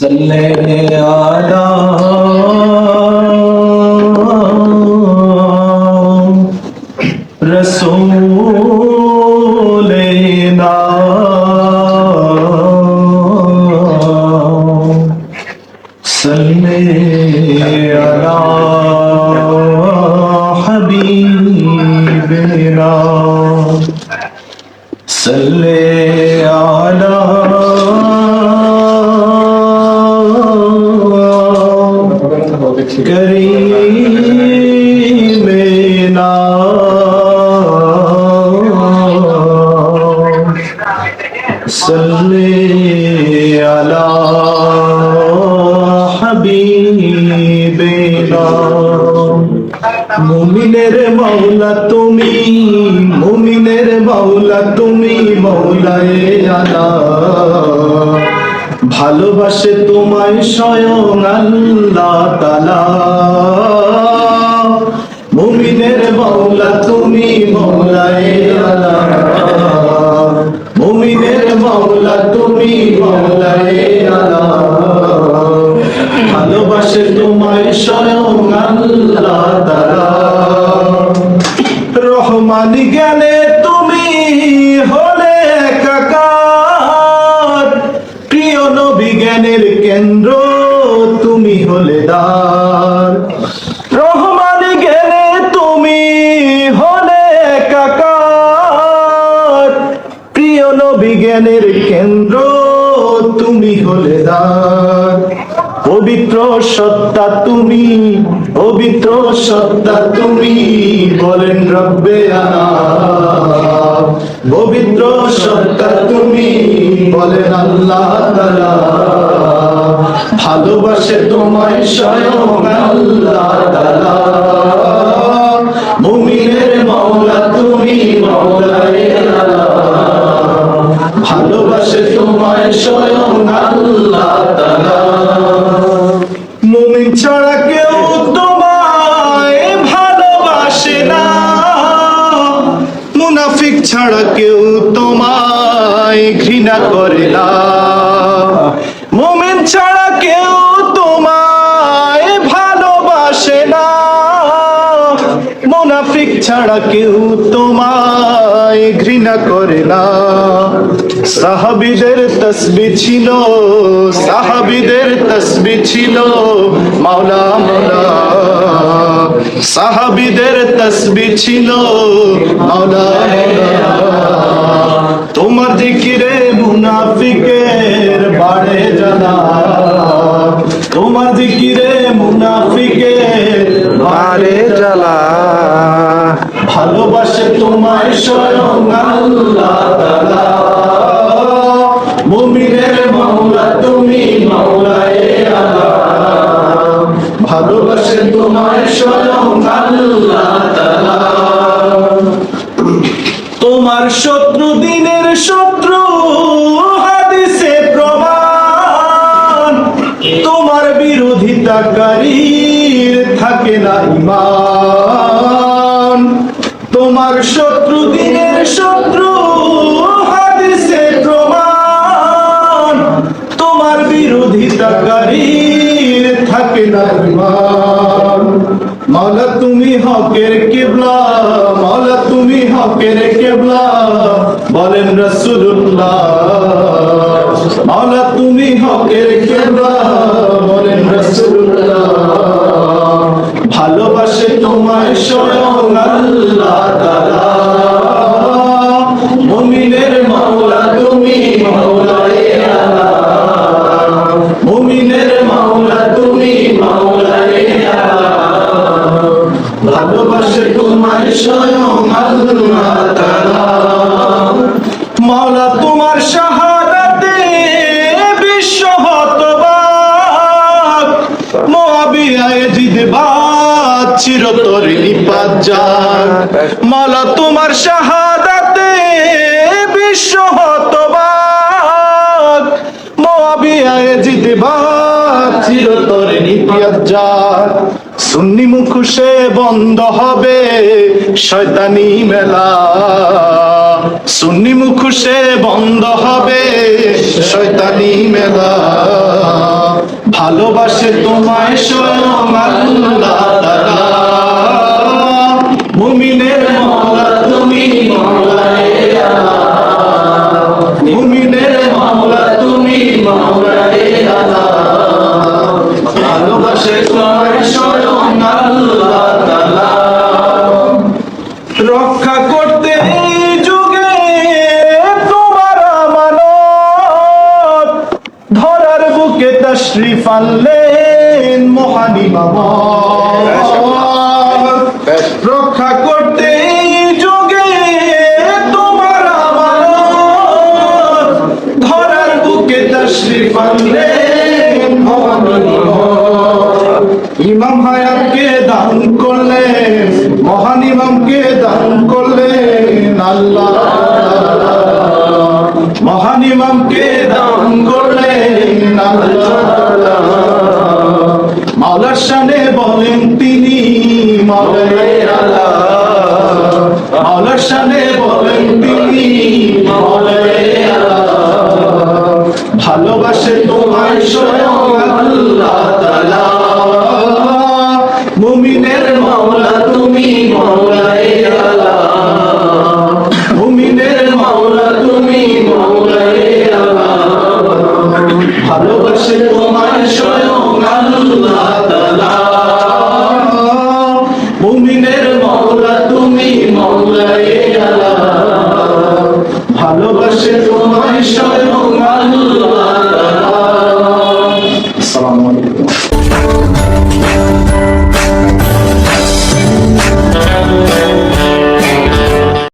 صل على رسولنا صل على حبيبنا صل على करीम ना सल्ले अला हबीबेना মুমিনের মাওলা তুমি মুমিনের মাওলা তুমি মাওলায়ে আলা ভালোবাসে তোমায় স্বয়ং আল্লাহ তালা মুমিনের মাওলা তুমি বাংলায় ভূমিদের মাওলা তুমি আলা ভালোবাসে তোমায় স্বয়ং কেন্দ্র, তুমি হলে দার রহমান গেলে তুমি হলে একাকার। প্রিয় নবী জ্ঞানের কেন্দ্র, তুমি হলে দার পবিত্র সত্তা তুমি, পবিত্র সত্তা তুমি, বলেন রব্বে পবিত্র সত্তা তুমি, বলেন আল্লাহ ভালোবাসে তোমায় স্বয়ং আল্লাহ মুমিনের মাওলা, তুমি ভালোবাসে তোমায় স্বয়ং আল্লাহ মুমিন ছাড়া কেউ তোমায় ভালোবাসে না। মুনাফিক ছাড়া কেউ তোমায় ঘৃণা করে মুনাফিক ছাড়া কেউ তোমায় ঘৃণা করে না। সাহাবিদের তসবি ছিল, সাহাবিদের তসবি ছিল, মাওলা মাওলা। সাহাবিদের তসবি ছিল, মাওলা তোমার জিকিরে মুনাফিকের বাড়ে জানা তুমি কেবলা বলেন রাসূলুল্লাহ। মাওলা, তুমি হকের কেবলা বলেন রাসূলুল্লাহ। ভালোবাসে তোমায় স্বয়ং আল্লাহ তাআলা। মুমিনের মাওলা, তুমি মাওলায়ে মুমিনের মাওলা, তুমি মাওলায়ে আলা। ভালোবাসে মাওলা, তোমার শাহাদাতে বিশ্ব হতবাক মোয়াবিয়ায় জিদবাদ চিরতর নিপাত যাক মাওলা, তোমার শাহাদাতে বিশ্ব হতবাক মোয়াবিয়ায় জিদবাদ চিরতর সুন্নি মুখোশে বন্ধ হবে শয়তানি মেলা। সুন্নি মুখোশে বন্ধ হবে শয়তানি মেলা। ভালোবাসে তোমায় স্বয়ং আল্লাহ মুমিনের মওলা তুমি রক্ষা করতে যুগে ইমাম হায়াতকে দান করলেন মহান ইমামকে দান করলেন আল্লাহ। মহান ইমামকে দান করলেন মাওলার শানে বলেন তিনি মাওলার শানে বলেন তিনি ভালোবাসে তোমায় সে তোমায় স্বয়ং আল্লাহ